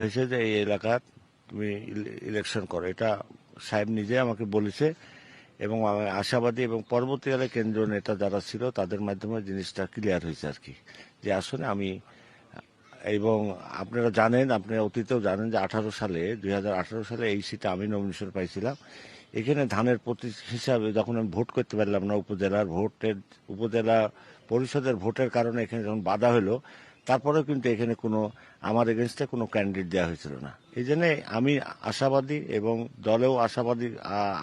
হয়েছে যে এই এলাকার তুমি ইলে- ইলেকশন করো, এটা সাহেব নিজে আমাকে বলেছে এবং আশাবাদী এবং পরবর্তীকালে কেন্দ্রীয় নেতা যারা ছিল তাদের মাধ্যমে জিনিসটা ক্লিয়ার হয়েছে আর কি। যে আসলে আমি, এবং আপনারা জানেন আপনারা অতীতেও জানেন যে আঠারো সালে, দুই হাজার আঠারো সালে এই সিটে আমি নমিনেশন পাইছিলাম। এখানে ধানের প্রতি হিসাবে যখন আমি ভোট করতে পারলাম না, উপজেলার ভোটের, উপজেলা পরিষদের ভোটের কারণে এখানে যখন বাধা হলো তারপরেও কিন্তু এখানে কোনো আমার এগেনস্টে কোনো ক্যান্ডিডেট দেওয়া হয়েছিল না। এই জন্য আমি আশাবাদী এবং দলেও আশাবাদী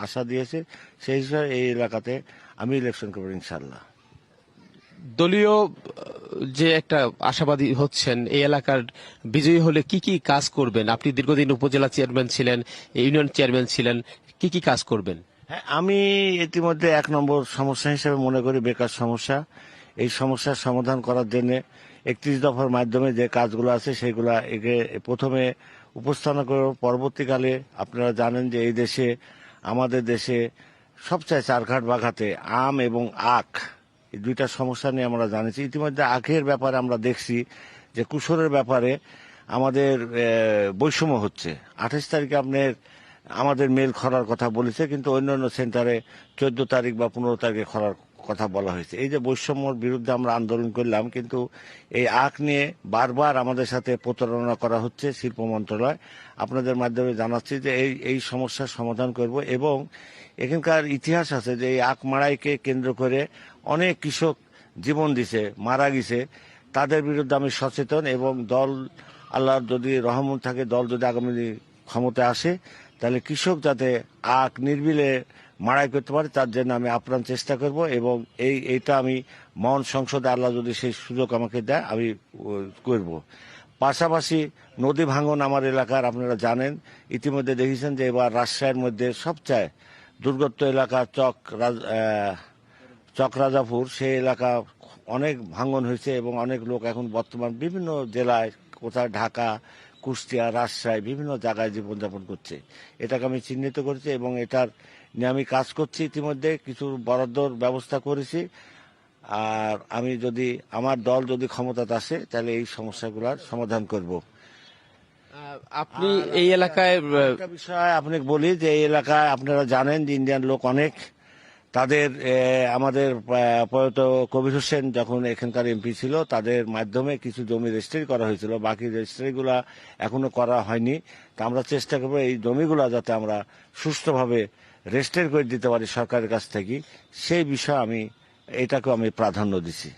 আশা দিয়েছে সেই হিসাবে এই এলাকাতে আমি ইলেকশন করব ইনশাল্লাহ দলীয় যে একটা আশাবাদী হচ্ছেন এই এলাকার বিজয়ী হলে কি কি কাজ করবেন? আপনি দীর্ঘদিন উপজেলা চেয়ারম্যান ছিলেন ইউনিয়ন চেয়ারম্যান ছিলেন কি কি কাজ করবেন? হ্যাঁ আমি ইতিমধ্যে এক নম্বর সমস্যা হিসেবে মনে করি বেকার সমস্যা। এই সমস্যার সমাধান করার জন্য একত্রিশ দফার মাধ্যমে যে কাজগুলো আছে সেগুলা একে প্রথমে উপস্থাপনা করে। পরবর্তীকালে আপনারা জানেন যে এই দেশে, আমাদের দেশে সবচেয়ে চারঘাট বাঘাতে আম এবং আখ, এই দুইটা সমস্যা নিয়ে আমরা জানিছি। ইতিমধ্যে আখের ব্যাপারে আমরা দেখছি যে কুশলের ব্যাপারে আমাদের বৈষম্য হচ্ছে। আঠাশ তারিখে আপনার আমাদের মেল খরার কথা বলেছে, কিন্তু অন্যান্য সেন্টারে চোদ্দ তারিখ বা পনেরো তারিখে খরার কথা বলা হয়েছে। এই যে বৈষম্যর বিরুদ্ধে আমরা আন্দোলন করলাম, কিন্তু এই আখ নিয়ে বারবার আমাদের সাথে প্রতারণা করা হচ্ছে শিল্প মন্ত্রণালয়। আপনাদের মাধ্যমে জানাচ্ছি যে এই এই সমস্যার সমাধান করব এবং এখানকার ইতিহাস আছে যে এই আখ মারাইকে কেন্দ্র করে অনেক কৃষক জীবন দিছে, মারা গেছে। তাদের বিরুদ্ধে আমি সচেতন এবং দল আল্লাহর যদি রহমত থাকে, দল যদি আগামী ক্ষমতায় আসে তাহলে কৃষক যাতে আখ নির্বিলে মাড়াই করতে পারে তার জন্য আমি আপ্রাণ চেষ্টা করব এবং এই এইটা আমি মহান সংসদে আল্লাহ যদি সেই সুযোগ আমাকে দেয় আমি করব। পাশাপাশি নদী ভাঙন আমার এলাকার আপনারা জানেন ইতিমধ্যে দেখেছেন যে এবার রাজশাহীর মধ্যে সবচেয়ে দুর্গত এলাকা চক রাজ- আহ, চকরাজাপুর সেই এলাকা অনেক ভাঙন হয়েছে এবং অনেক লোক এখন বর্তমান বিভিন্ন জেলায় কোথায় ঢাকা কুষ্টিয়া রাজশাহী বিভিন্ন জায়গায় জীবনযাপন করছে। এটাকে আমি চিহ্নিত করেছি এবং এটার নিয়ে আমি কাজ করছি ইতিমধ্যে কিছু বরাদ্দর ব্যবস্থা করেছি। আর আমি যদি আমার দল যদি ক্ষমতাতে আসে তাহলে এই সমস্যাগুলোর সমাধান করব। আপনি এই এলাকায় বিষয় আপনাকে বলি যে এই এলাকায় আপনারা জানেন যে ইন্ডিয়ান লোক অনেক। তাদের আমাদের প্রয়াত কবির হোসেন যখন এখানকার এমপি ছিল, তাদের মাধ্যমে কিছু জমি রেজিস্ট্রি করা হয়েছিল। বাকি রেজিস্ট্রিগুলা এখনও করা হয়নি। তা আমরা চেষ্টা করব এই জমিগুলা যাতে আমরা সুস্থভাবে রেজিস্টার করে দিতে পারি সরকারের কাছ থেকে। সেই বিষয়ে আমি, এটাকেও আমি প্রাধান্য দিছি।